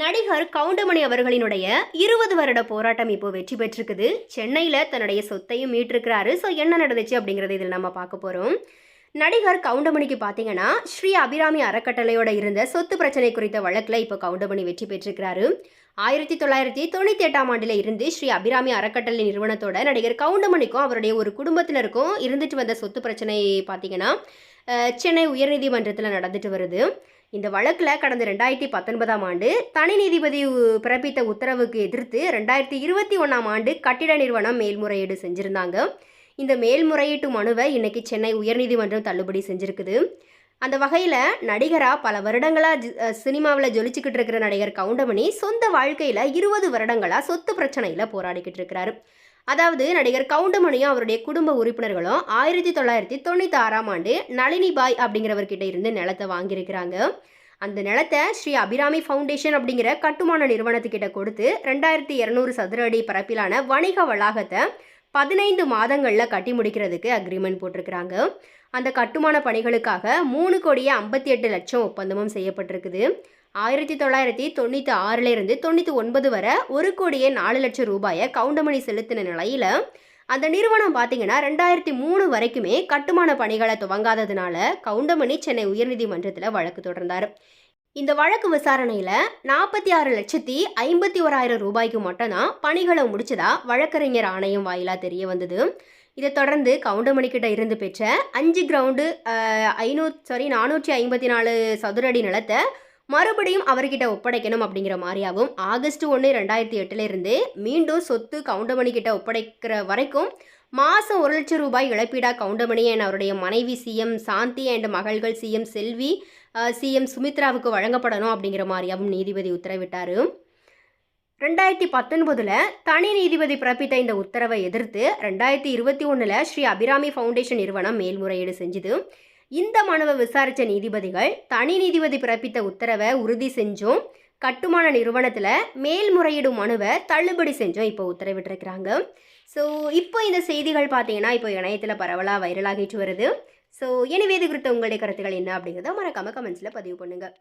நடிகர் கவுண்டமணி அவர்களினுடைய இருபது வருட போராட்டம் இப்போ வெற்றி பெற்றிருக்குது. சென்னையில் தன்னுடைய சொத்தையும் மீட்டிருக்கிறாரு. ஸோ என்ன நடந்துச்சு அப்படிங்கிறத இதில் நம்ம பார்க்க போகிறோம் நடிகர் கவுண்டமணிக்கு பார்த்தீங்கன்னா ஸ்ரீ அபிராமி அறக்கட்டளையோட இருந்த சொத்து பிரச்சனை குறித்த வழக்கில் இப்போ கவுண்டமணி வெற்றி பெற்றிருக்கிறாரு. ஆயிரத்தி தொள்ளாயிரத்தி தொண்ணூற்றி எட்டாம் ஆண்டில் இருந்து ஸ்ரீ அபிராமி அறக்கட்டளை நிறுவனத்தோட நடிகர் கவுண்டமணிக்கும் அவருடைய ஒரு குடும்பத்தினருக்கும் இருந்துட்டு வந்த சொத்து பிரச்சனை பார்த்தீங்கன்னா சென்னை உயர்நீதிமன்றத்தில் நடந்துட்டு வருது. இந்த வழக்கில் கடந்த ரெண்டாயிரத்தி பத்தொன்பதாம் ஆண்டு தனி நீதிபதி உ- பிறப்பித்த உத்தரவுக்கு எதிர்த்து ரெண்டாயிரத்தி இருபத்தி ஒன்றாம் ஆண்டு கட்டிட நிறுவனம் மேல்முறையீடு செஞ்சுருந்தாங்க. இந்த மேல்முறையீட்டு மனுவை இன்னைக்கு சென்னை உயர்நீதிமன்றம் தள்ளுபடி செஞ்சுருக்குது. அந்த வகையில் நடிகராக பல வருடங்களாக சினிமாவில் ஜொலிச்சுக்கிட்டு இருக்கிற நடிகர் கவுண்டமணி சொந்த வாழ்க்கையில் இருபது வருடங்களாக சொத்து பிரச்சனையில் போராடிக்கிட்டு இருக்கிறாரு. அதாவது நடிகர் கவுண்டமணியும் அவருடைய குடும்ப உறுப்பினர்களும் ஆயிரத்தி தொள்ளாயிரத்தி தொண்ணூற்றி ஆறாம் ஆண்டு நளினி பாய் அப்படிங்கிறவர்கிட்ட இருந்து நிலத்தை வாங்கியிருக்கிறாங்க. அந்த நிலத்தை ஸ்ரீ அபிராமி ஃபவுண்டேஷன் அப்படிங்கிற கட்டுமான நிறுவனத்துக்கிட்ட கொடுத்து ரெண்டாயிரத்தி இரநூறு சதுர அடி பரப்பிலான வணிக வளாகத்தை பதினைந்து மாதங்களில் கட்டி முடிக்கிறதுக்கு அக்ரிமெண்ட் போட்டிருக்கிறாங்க. அந்த கட்டுமான பணிகளுக்காக மூணு கோடியே ஐம்பத்தி எட்டு லட்சம் ஒப்பந்தமும் செய்யப்பட்டிருக்குது. ஆயிரத்தி தொள்ளாயிரத்தி தொண்ணூற்றி ஆறிலிருந்து தொண்ணூற்றி ஒன்பது வரை ஒரு கோடியே நாலு லட்சம் ரூபாயை கவுண்டமணி செலுத்தின நிலையில் அந்த நிறுவனம் பார்த்தீங்கன்னா ரெண்டாயிரத்தி மூணு வரைக்குமே கட்டுமான பணிகளை துவங்காததுனால கவுண்டமணி சென்னை உயர்நீதிமன்றத்தில் வழக்கு தொடர்ந்தார். இந்த வழக்கு விசாரணையில் நாற்பத்தி ஆறு லட்சத்தி ஐம்பத்தி ஓராயிரம் ரூபாய்க்கு மட்டும்தான் பணிகளை முடிச்சதா வழக்கறிஞர் ஆணையம் வாயிலாக தெரிய வந்தது. இதை தொடர்ந்து கவுண்டமணி கிட்ட இருந்து பெற்ற அஞ்சு கிரவுண்டு ஐநூ சாரி நானூற்றி ஐம்பத்தி நாலு சதுரடி நிலத்தை மறுபடியும் அவர்கிட்ட ஒப்படைக்கணும் அப்படிங்கிற மாதிரியாகவும் ஆகஸ்ட் ஒன்று ரெண்டாயிரத்தி எட்டுலேருந்து மீண்டும் சொத்து கவுண்டமணி கிட்ட ஒப்படைக்கிற வரைக்கும் மாதம் ஒரு லட்சம் ரூபாய் இழப்பீடா கவுண்டமணி அண்ட் அவருடைய மனைவி சிஎம் சாந்தி அண்ட் மகள்கள் C M Selvi C M சுமித்ராவுக்கு வழங்கப்படணும் அப்படிங்கிற மாதிரியாகவும் நீதிபதி உத்தரவிட்டார். ரெண்டாயிரத்தி பத்தொன்பதில் தனி நீதிபதி பிறப்பித்த இந்த உத்தரவை எதிர்த்து ரெண்டாயிரத்தி இருபத்தி ஒன்றில் ஸ்ரீ அபிராமி ஃபவுண்டேஷன் நிறுவனம் மேல்முறையீடு செஞ்சுது. இந்த மனுவை விசாரித்த நீதிபதிகள் தனி நீதிபதி பிறப்பித்த உத்தரவை உறுதி செஞ்சும் கட்டுமான நிறுவனத்தில் மேல்முறையீடு மனுவை தள்ளுபடி செஞ்சும் இப்போ உத்தரவிட்டிருக்கிறாங்க. ஸோ இப்போ இந்த செய்திகள் பார்த்தீங்கன்னா இப்போ இணையத்தில் பரவலாக வைரலாகிட்டு வருது. ஸோ எனவே இது குறித்த உங்களுடைய கருத்துக்கள் என்ன அப்படிங்கிறத மறக்காமல் கமெண்ட்ஸில் பதிவு பண்ணுங்கள்